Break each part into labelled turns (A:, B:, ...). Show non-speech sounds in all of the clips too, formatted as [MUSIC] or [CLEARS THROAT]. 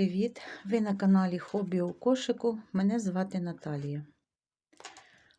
A: Привіт! Ви на каналі Хобі у кошику. Мене звати Наталія.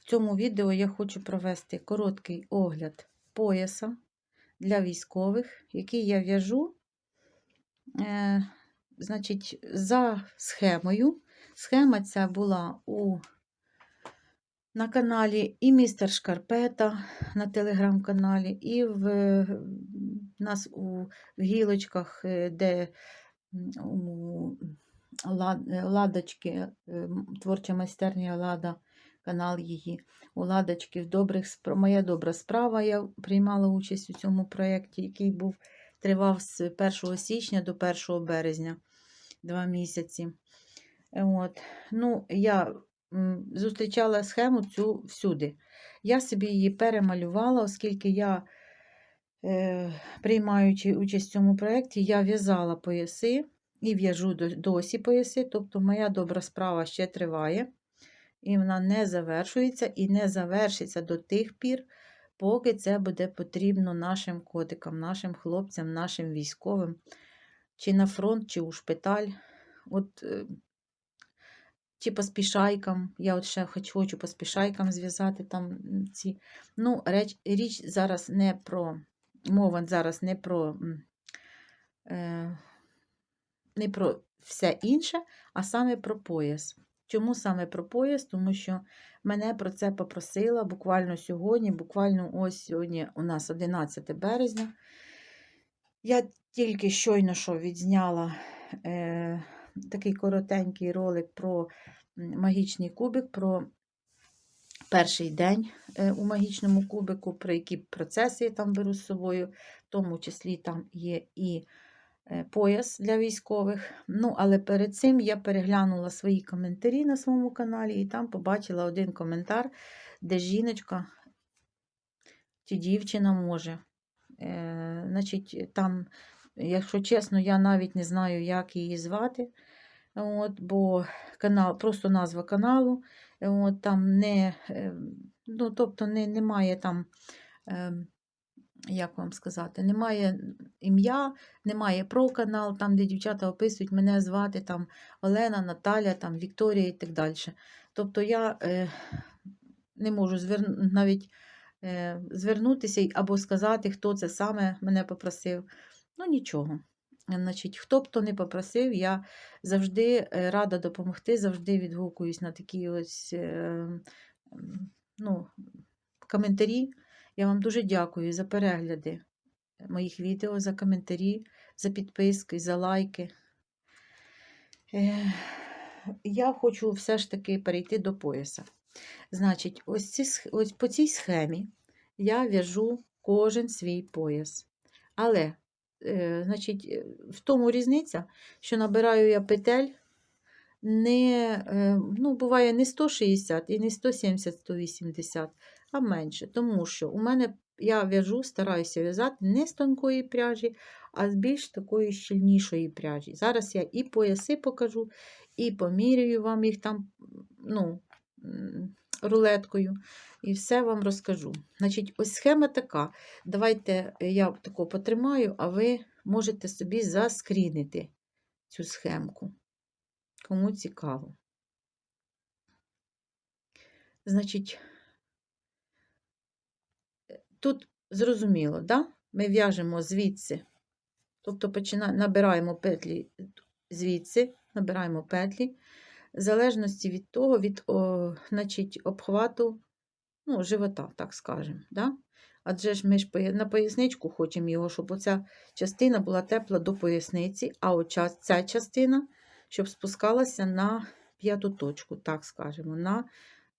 A: В цьому відео я хочу провести короткий огляд пояса для військових, який я в'яжу е, значить, за схемою. Схема ця була у, на каналі і містер Шкарпета на телеграм-каналі, і в, нас у в гілочках, е, де Ладочки, е, творча майстерня Лада, канал її. У Ладочки в добрих Моя добра справа. Я приймала участь у цьому проєкті, який був тривав з 1 січня до 1 березня, два місяці. От. Ну, я зустрічала схему цю всюди. Я собі її перемалювала, оскільки я, приймаючи участь в цьому проєкті, я в'язала пояси і в'яжу досі пояси. Тобто моя добра справа ще триває, і вона не завершується і не завершиться до тих пір, поки це буде потрібно нашим котикам, нашим хлопцям, нашим військовим, чи на фронт, чи у шпиталь. От, е, чи поспішайкам. Я от ще хоч хочу поспішайкам зв'язати там ці. Ну, реч, річ зараз не про мова зараз не про, е, не про все інше, а саме про пояс. Чому саме про пояс? Тому що мене про це попросила буквально сьогодні, буквально ось сьогодні у нас 11 березня. Я тільки щойно що відзняла е, такий коротенький ролик про магічний кубик, про перший день е, у магічному кубику, про які процеси я там беру з собою, в тому числі там є і е, пояс для військових. Ну, але перед цим я переглянула свої коментарі на своєму каналі і там побачила один коментар, де жіночка чи дівчина може. Е, значить, там, якщо чесно, я навіть не знаю, як її звати. От, бо канал, просто назва каналу, от, там не, е, ну, тобто не, немає там, е, як вам сказати, немає ім'я, немає про там, де дівчата описують, мене звати там Олена, Наталя, там, Вікторія і так далі. Тобто я е, не можу звер... навіть е, звернутися або сказати, хто це саме мене попросив. Ну, нічого. Значить, хто б то не попросив, я завжди е, рада допомогти, завжди відгукуюсь на такі ось е, ну, коментарі. Я вам дуже дякую за перегляди моїх відео, за коментарі, за підписки, за лайки. Я хочу все ж таки перейти до пояса. Значить, ось, ці, ось по цій схемі я в'яжу кожен свій пояс. Але, значить, е, в тому різниця, що набираю я петель не, е, ну, буває не 160 і не 170, 180, а менше. Тому що у мене я в'яжу, стараюся в'язати не з тонкої пряжі, а з більш такої щільнішої пряжі. Зараз я і пояси покажу, і поміряю вам їх там, ну, рулеткою, і все вам розкажу. Значить, ось схема така. Давайте я тако потримаю, а ви можете собі заскрінити цю схемку. Кому цікаво. Значить, е, тут зрозуміло, да? ми в'яжемо звідси, тобто почина... набираємо петлі звідси, набираємо петлі, в залежності від того, від о, значить, обхвату ну, живота, так скажемо. Да? Адже ж ми ж на поясничку хочемо його, щоб оця частина була тепла до поясниці, а оця, ця частина, щоб спускалася на п'яту точку, так скажемо, на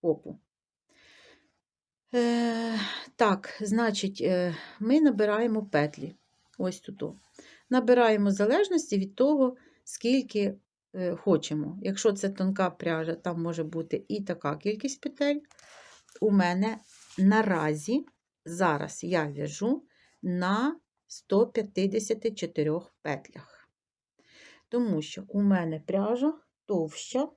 A: попу. Е, так, значить, е, ми набираємо петлі. Ось тут. Набираємо залежності від того, скільки хочемо. Якщо це тонка пряжа, там може бути і така кількість петель. У мене наразі зараз я в'яжу на 154 петлях. Тому що у мене пряжа товща,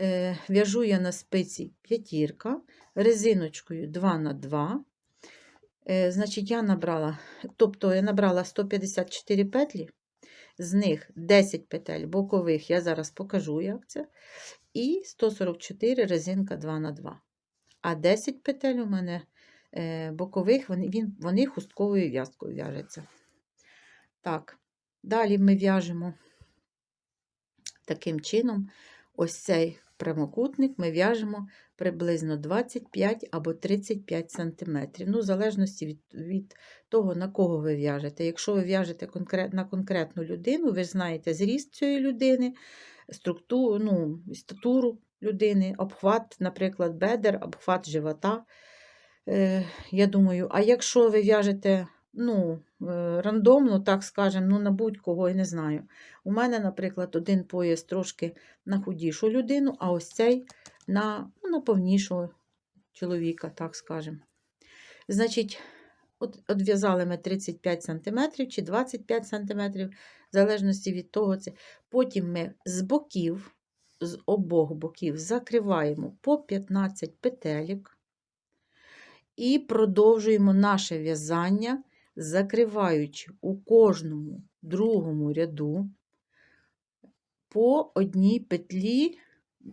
A: е, в'яжу я на спиці п'ятірка, резиночкою 2 на 2 Е, Значить, я набрала, тобто я набрала 154 петлі, з них 10 петель бокових, я зараз покажу, як це. І 144 резинка 2х2. А 10 петель у мене е, бокових, вони, він, вони хустковою в'язкою в'яжуться. Так, далі ми в'яжемо таким чином, ось цей прямокутник ми в'яжемо приблизно 25 або 35 см. Ну, в залежності від, від того, на кого ви в'яжете. Якщо ви в'яжете конкрет, на конкретну людину, ви знаєте зріст цієї людини, структуру, ну, статуру людини, обхват, наприклад, бедер, обхват живота. Е, я думаю, а якщо ви в'яжете ну, е, рандомно, так скажемо, ну, на будь-кого, я не знаю. У мене, наприклад, один пояс трошки на худішу людину, а ось цей на, ну, на повнішого чоловіка, так скажемо. Значить, от ми 35 см чи 25 см, в залежності від того, це. потім ми з боків, з обох боків закриваємо по 15 петелек і продовжуємо наше в'язання, закриваючи у кожному другому ряду по одній петлі,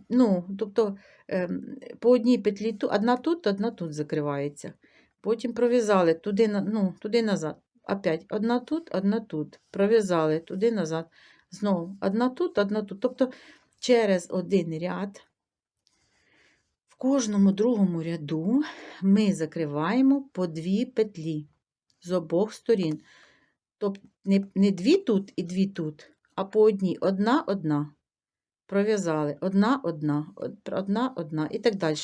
A: ну, тобто ем, по одній петлі, одна тут, одна тут закривається. Потім пров'язали туди, ну, туди назад. Опять одна тут, одна тут. Пров'язали туди назад. Знову одна тут, одна тут. Тобто через один ряд в кожному другому ряду ми закриваємо по дві петлі з обох сторін. Тобто не, не дві тут і дві тут, а по одній. Одна, одна. Пров'язали. Одна, одна, одна, одна і так далі.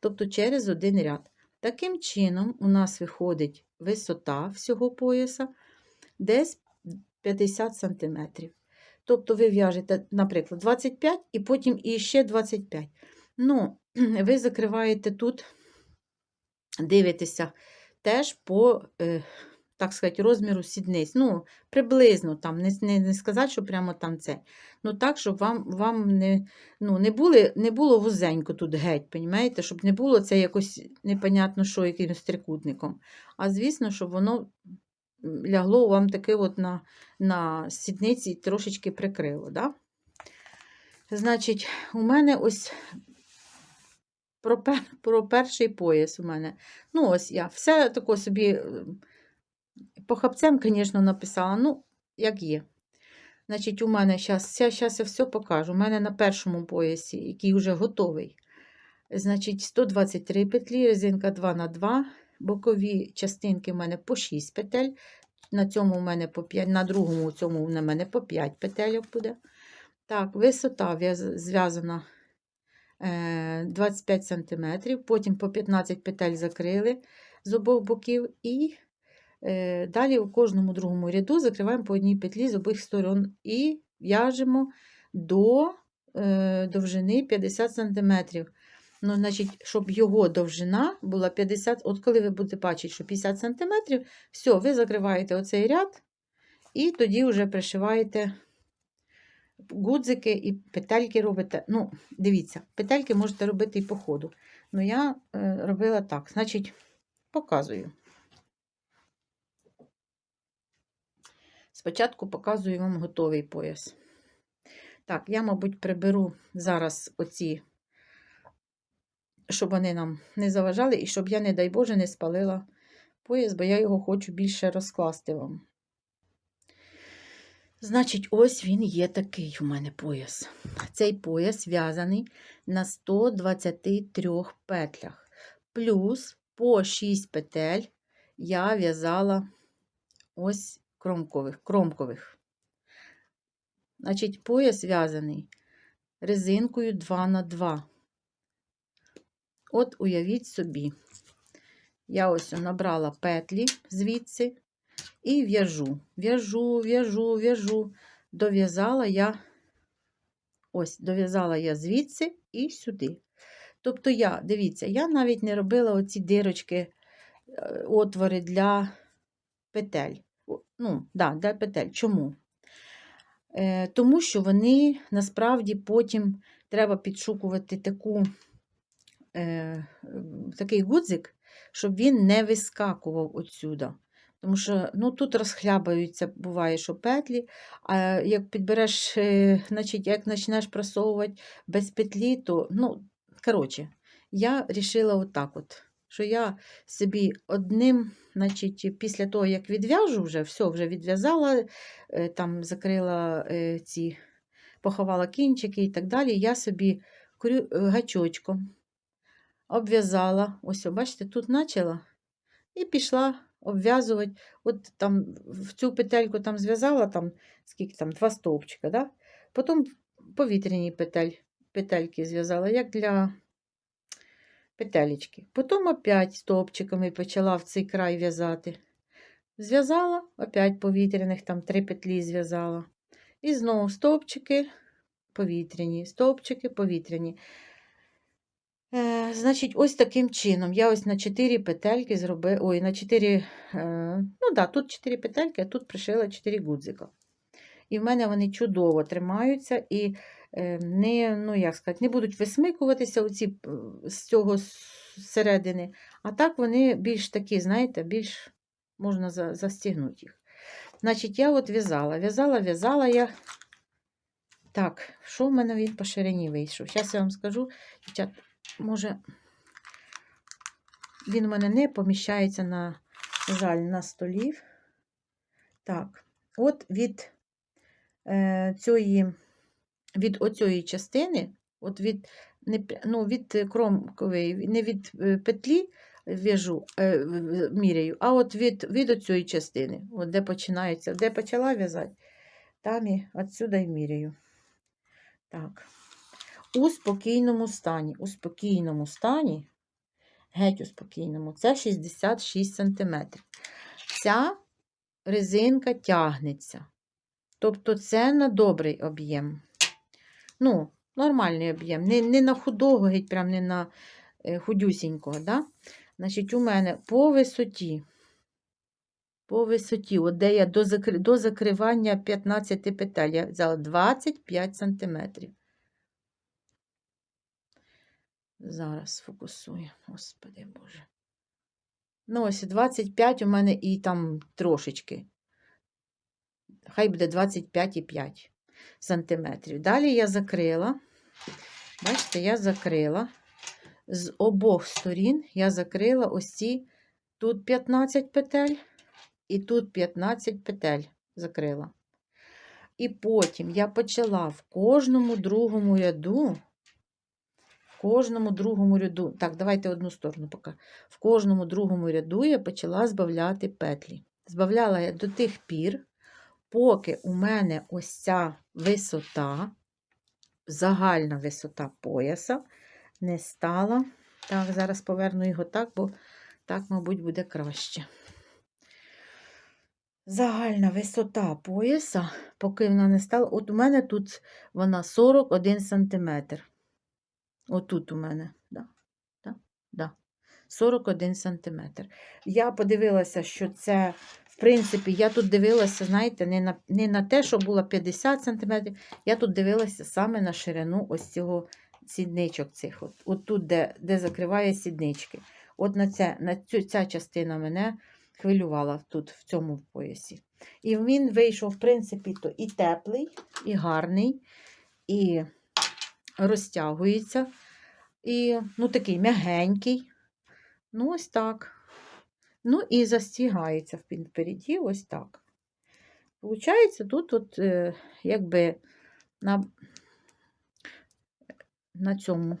A: Тобто через один ряд. Таким чином, у нас виходить висота всього пояса десь 50 см. Тобто ви в'яжете, наприклад, 25 і потім іще 25. Ну, [CLEARS THROAT] ви закриваєте тут, дивитеся теж по, е, так сказати, розміру сідниць. Ну, приблизно там, не, не, не сказати, що прямо там це. Ну, так, щоб вам, вам не, ну, не, були, не було вузенько тут геть, понімаєте? щоб не було це якось непонятно, що якимось трикутником. А звісно, щоб воно лягло вам таке от на, на сідниці трошечки прикрило. Да? Значить, у мене ось про, про перший пояс у мене. Ну, ось я все тако собі похапцем, звісно, написала, ну, як є. Значить, у мене зараз, я все покажу. У мене на першому поясі, який вже готовий. Значить, 123 петлі, резинка 2 на 2 бокові частинки в мене по 6 петель. На цьому у мене по 5, на другому цьому на мене по 5 петельок буде. Так, висота зв'язана 25 см, потім по 15 петель закрили з обох боків, і е, далі у кожному другому ряду закриваємо по одній петлі з обох сторон і в'яжемо до е, довжини 50 см. Ну, значить, щоб його довжина була 50 От коли ви будете бачити, що 50 см, все, ви закриваєте оцей ряд, і тоді вже пришиваєте гудзики і петельки робите. Ну, дивіться, петельки можете робити і по ходу. Ну, я е, робила так. Значить, показую. Спочатку показую вам готовий пояс. Так, я, мабуть, приберу зараз оці, щоб вони нам не заважали, і щоб я, не дай Боже, не спалила пояс, бо я його хочу більше розкласти вам. Значить, ось він є такий у мене пояс. Цей пояс в'язаний на 123 петлях. Плюс по 6 петель я в'язала ось кромкових. кромкових. Значить, пояс в'язаний резинкою 2 на 2 От уявіть собі, я ось набрала петлі звідси і в'яжу, в'яжу, в'яжу, в'яжу. Дов'язала я, ось, дов'язала я звідси і сюди. Тобто я, дивіться, я навіть не робила оці дирочки, е, отвори для петель. Ну, да, для петель. Чому? Е, тому що вони насправді потім треба підшукувати таку, е, такий гудзик, щоб він не вискакував отсюда. Тому що ну, тут розхлябаються, буває, що петлі, а як підбереш, е, значить, як почнеш просовувати без петлі, то, ну, коротше, я вирішила отак от, що я собі одним, значить, після того, як відв'яжу вже, все, вже відв'язала, е, там закрила е, ці, поховала кінчики і так далі, я собі крю- гачочком обв'язала, ось, бачите, тут почала і пішла обв'язувати. От там в цю петельку там зв'язала, там скільки там, два стовпчика, да? потім повітряні петель, петельки зв'язала, як для петелечки. Потім опять стовпчиками почала в цей край в'язати. Зв'язала, опять повітряних, там три петлі зв'язала. І знову стовпчики повітряні, стовпчики повітряні. Е, значить, ось таким чином. Я ось на 4 петельки зробила, ой, на 4, е, ну да, тут 4 петельки, а тут пришила 4 гудзика. І в мене вони чудово тримаються і е, не, ну як сказати, не будуть висмикуватися оці, е, з цього середини. А так вони більш такі, знаєте, більш можна за, застігнути їх. Значить, я от в'язала, в'язала, в'язала я. Так, що в мене він по ширині вийшов? Зараз я вам скажу. Дівчат, може, він у мене не поміщається на жаль, на столі. Так, от від е, цієї, від оцієї частини, от від, не, ну, від кромкової, не від е, петлі в'яжу, е, міряю, а от від, від оцієї частини, от де починається, де почала в'язати, там і отсюда і міряю. Так. У спокійному стані. У спокійному стані, геть у спокійному, це 66 см. Ця резинка тягнеться. Тобто це на добрий об'єм. Ну, нормальний об'єм. Не, не на худого, геть прям не на е, худюсінького. Да? Значить, у мене по висоті. По висоті, от де я до, закривання 15 петель, я взяла 25 см. Зараз фокусую, господи Боже. Ну, ось 25 у мене і там трошечки. Хай буде 25,5 сантиметрів. Далі я закрила. Бачите, я закрила з обох сторін я закрила ось ці тут 15 петель і тут 15 петель закрила. І потім я почала в кожному другому ряду, кожному другому ряду, так, давайте одну сторону поки. В кожному другому ряду я почала збавляти петлі. Збавляла я до тих пір, поки у мене ось ця висота, загальна висота пояса не стала. Так, зараз поверну його так, бо так, мабуть, буде краще. Загальна висота пояса, поки вона не стала. От у мене тут вона 41 см. Отут у мене, да, да, да. 41 см. Я подивилася, що це, в принципі, я тут дивилася, знаєте, не на, не на те, що було 50 см, я тут дивилася саме на ширину ось цього сідничок цих. От, от тут, де, де закриває сіднички. От на, це, на цю, ця частина мене хвилювала тут, в цьому поясі. І він вийшов, в принципі, то і теплий, і гарний, і розтягується. І ну, такий м'ягенький. Ну, ось так. Ну, і застігається впереді, ось так. Получається, тут, от, е, якби на, на цьому.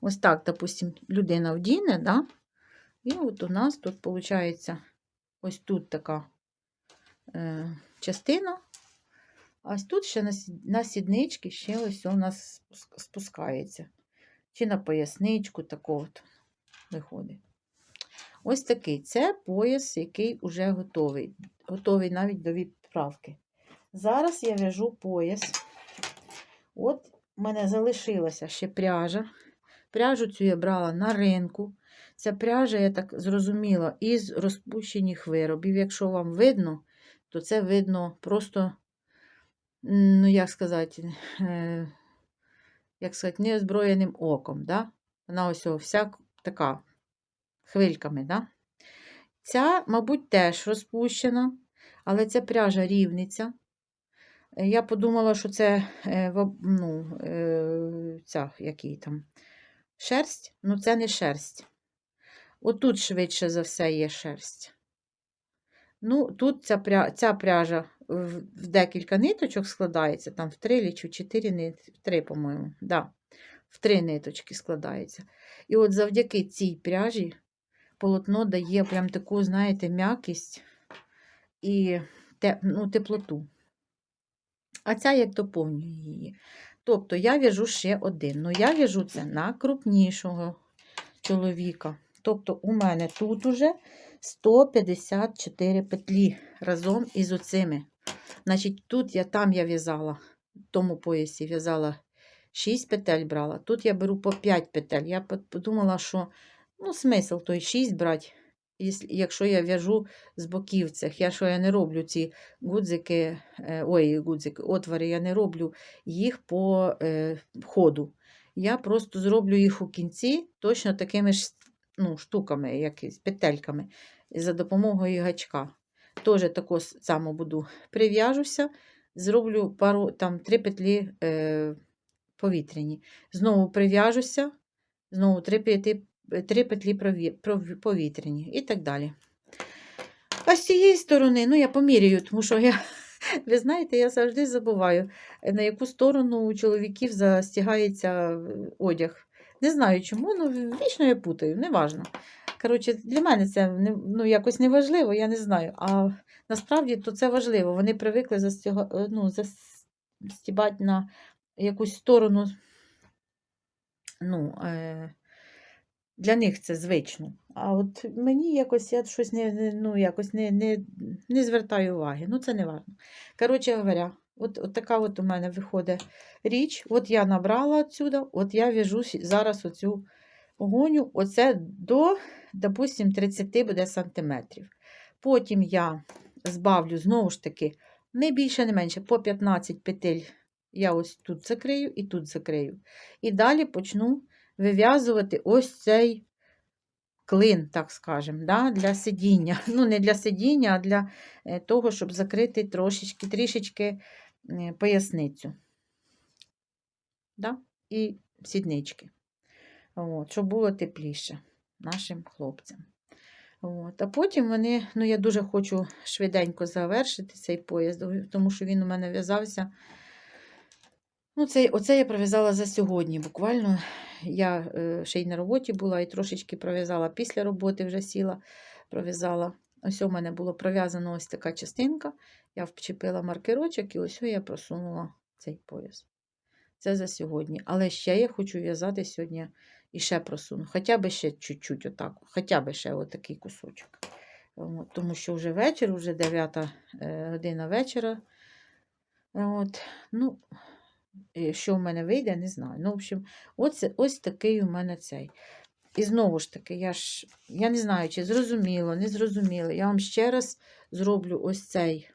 A: Ось так, допустим, людина вдіне, да? І от у нас тут, виходить, ось тут така е, частина, ось тут ще на, сіднички ще ось у нас спускається. Чи на поясничку такого от виходить. Ось такий. Це пояс, який вже готовий. Готовий навіть до відправки. Зараз я в'яжу пояс. От у мене залишилася ще пряжа. Пряжу цю я брала на ринку. Ця пряжа, я так зрозуміла, із розпущених виробів. Якщо вам видно, то це видно просто, ну, як сказати, е, як сказати, неозброєним оком. Да? Вона ось вся така хвильками. Да? Ця, мабуть, теж розпущена, але це пряжа рівниця. Е, Я подумала, що це е, ну, ця, який там, шерсть, ну це не шерсть. Отут швидше за все є шерсть. Ну, тут ця, пря... ця пряжа в... декілька ниточок складається, там в три чи в чотири нитки, в три, по-моєму, да, в три ниточки складається. І от завдяки цій пряжі полотно дає прям таку, знаєте, м'якість і те... ну, теплоту. А ця як доповнює її. Тобто я в'яжу ще один. Ну, я в'яжу це на крупнішого чоловіка. Тобто, у мене тут уже 154 петлі разом із оцими. Значить, тут я там я в'язала, в тому поясі в'язала 6 петель брала. Тут я беру по 5 петель. Я подумала, що ну, смисл той 6 брати, якщо я в'яжу з боків цих. Я що я не роблю ці гудзики, е, ой, гудзики, отвори, я не роблю їх по е, ходу. Я просто зроблю їх у кінці точно такими ж ну, штуками, якись петельками, за допомогою гачка. Теж тако само буду прив'яжуся, зроблю пару, там, три петлі е, повітряні. Знову прив'яжуся, знову три, петлі, три петлі повітряні і так далі. А з цієї сторони, ну я поміряю, тому що я, [LAUGHS] ви знаєте, я завжди забуваю, е, на яку сторону у чоловіків застягається е, одяг. Не знаю чому, ну вічно я путаю, неважно. Коротше, для мене це ну, якось не важливо, я не знаю. А насправді то це важливо. Вони привикли застіга, е, ну, застібати на якусь сторону. Ну, е, для них це звично. А от мені якось я щось не, ну, якось не, не, не звертаю уваги. Ну, це не важно. Коротше говоря, от, от така от у мене виходить річ. От я набрала отсюда, от я в'яжу зараз оцю гоню, оце до, допустим, 30 буде сантиметрів. Потім я збавлю знову ж таки, не більше, не менше, по 15 петель я ось тут закрию і тут закрию. І далі почну вив'язувати ось цей клин, так скажемо, да, для сидіння. [LAUGHS] Ну, не для сидіння, а для е, того, щоб закрити трошечки, трішечки поясницю. Да? І сіднички. От, щоб було тепліше нашим хлопцям. От. А потім вони, ну я дуже хочу швиденько завершити цей поїзд, тому що він у мене в'язався. Ну, цей, оце я пров'язала за сьогодні. Буквально я е, ще й на роботі була і трошечки пров'язала після роботи, вже сіла, пров'язала. Ось у мене було пров'язано ось така частинка. Я вчепила маркерочок і ось я просунула цей пояс. Це за сьогодні. Але ще я хочу в'язати сьогодні і ще просуну. Хоча б ще чуть-чуть отак. Хоча б ще отакий кусочок. Тому що вже вечір, вже 9 е, година вечора. От, ну, е, що в мене вийде, не знаю. Ну, в общем, ось, ось такий у мене цей. І знову ж таки, я ж я не знаю, чи зрозуміло, не зрозуміло. Я вам ще раз зроблю ось цей,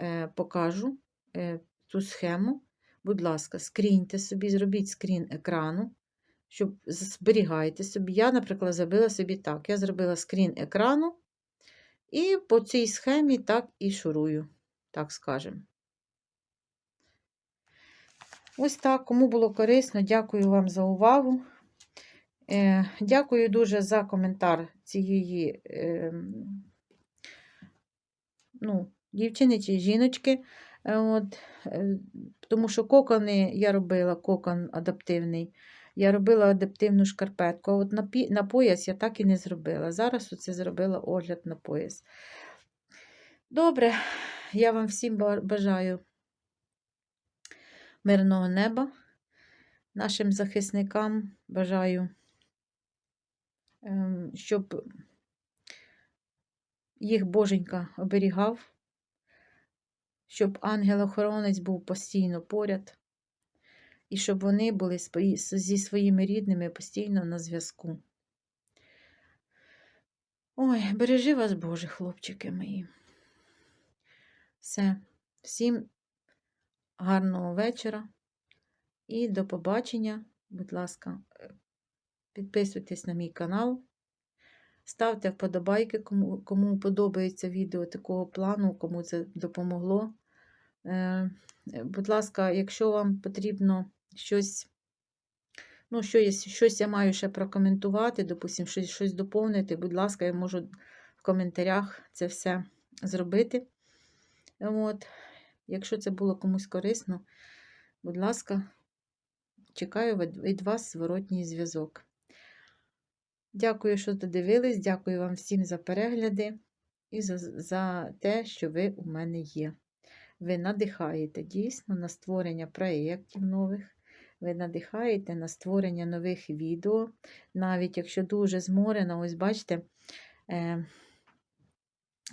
A: е, покажу е, цю схему. Будь ласка, скріньте собі, зробіть скрін екрану, щоб зберігайте собі. Я, наприклад, зробила собі так. Я зробила скрін екрану і по цій схемі так і шурую, так скажемо. Ось так, кому було корисно, дякую вам за увагу. Е, Дякую дуже за коментар цієї е, ну, дівчини чи жіночки. Е, От, е, тому що кокони я робила, кокон адаптивний. Я робила адаптивну шкарпетку, а от на, на пояс я так і не зробила. Зараз оце зробила огляд на пояс. Добре, я вам всім бажаю мирного неба, нашим захисникам бажаю, ем, щоб їх Боженька оберігав, щоб ангел-охоронець був постійно поряд, і щоб вони були зі своїми рідними постійно на зв'язку. Ой, бережи вас, Боже, хлопчики мої. Все. Всім гарного вечора і до побачення. Будь ласка, е, підписуйтесь на мій канал, Ставте вподобайки, кому, кому подобається відео такого плану, кому це допомогло. Е, Будь ласка, якщо вам потрібно щось, ну, що є, щось я маю ще прокоментувати, допустимо, щось, щось доповнити, будь ласка, я можу в коментарях це все зробити. От. Якщо це було комусь корисно, будь ласка, чекаю від вас зворотній зв'язок. Дякую, що додивились. Дякую вам всім за перегляди і за, за те, що ви у мене є. Ви надихаєте дійсно на створення проєктів нових. Ви надихаєте на створення нових відео. Навіть якщо дуже зморена, ось бачите, е,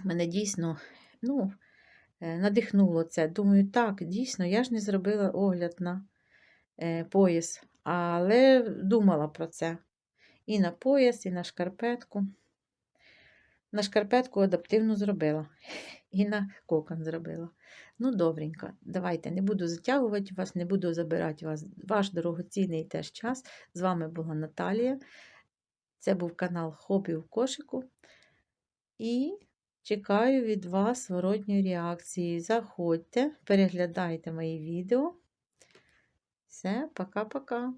A: мене дійсно ну, е, надихнуло це. Думаю, так, дійсно, я ж не зробила огляд на е, пояс, але думала про це. І на пояс, і на шкарпетку. На шкарпетку адаптивну зробила. [LAUGHS] І на кокон зробила. Ну, добренько. Давайте не буду затягувати вас, не буду забирати вас ваш дорогоцінний теж час. З вами була Наталія. Це був канал Хобі в кошику. І чекаю від вас зворотньої реакції. Заходьте, переглядайте мої відео. Все, пока-пока.